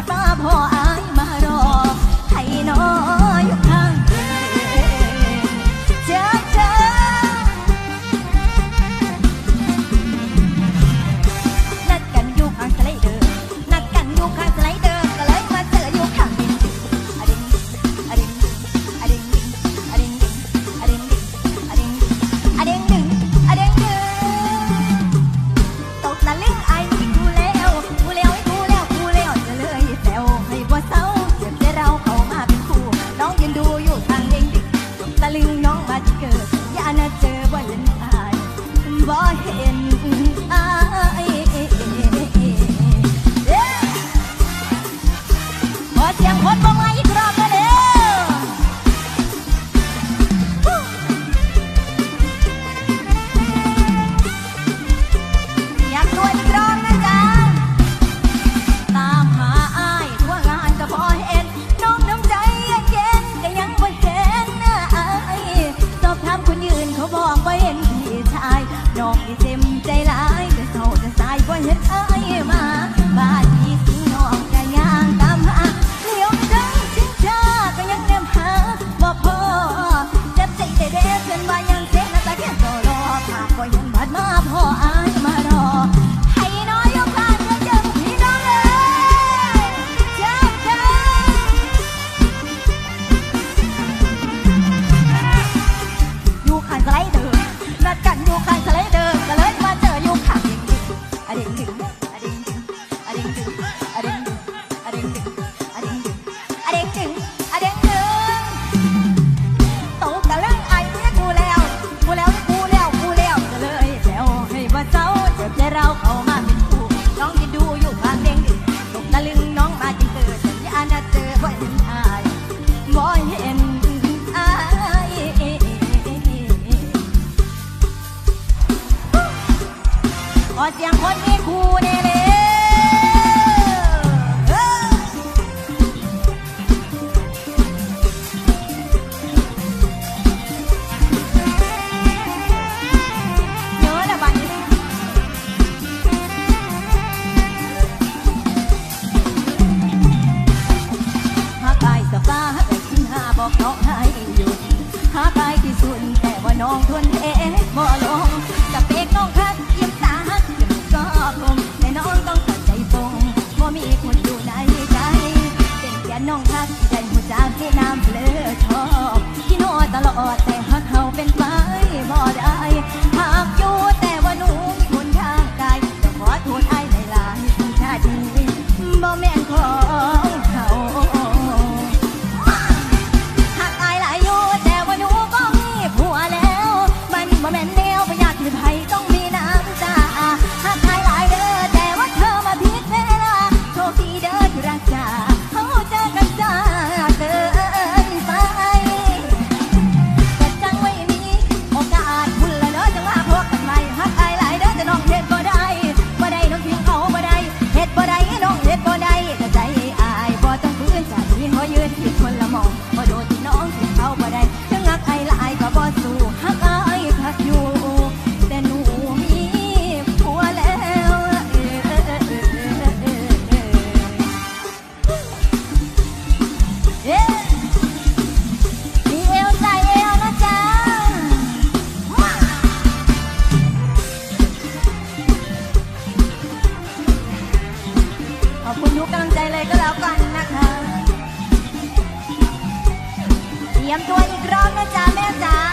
อดบ่พอ เสียงคนมีครูแน่เลยบอกน้องให้หยุดหาไปที่สุดแต่ว่าน้องทน ในใจ เป็นแค่น้องทักใจหัวจากที่น้ำเปลือดชอบที่นอตลอดแต่หักเขาเป็นไปบ่ได้ คุณทุกกำลังใจเลยก็แล้วกันนะคะเตรียมตัวอีกรอบนะจ๊ะแม่จ๋า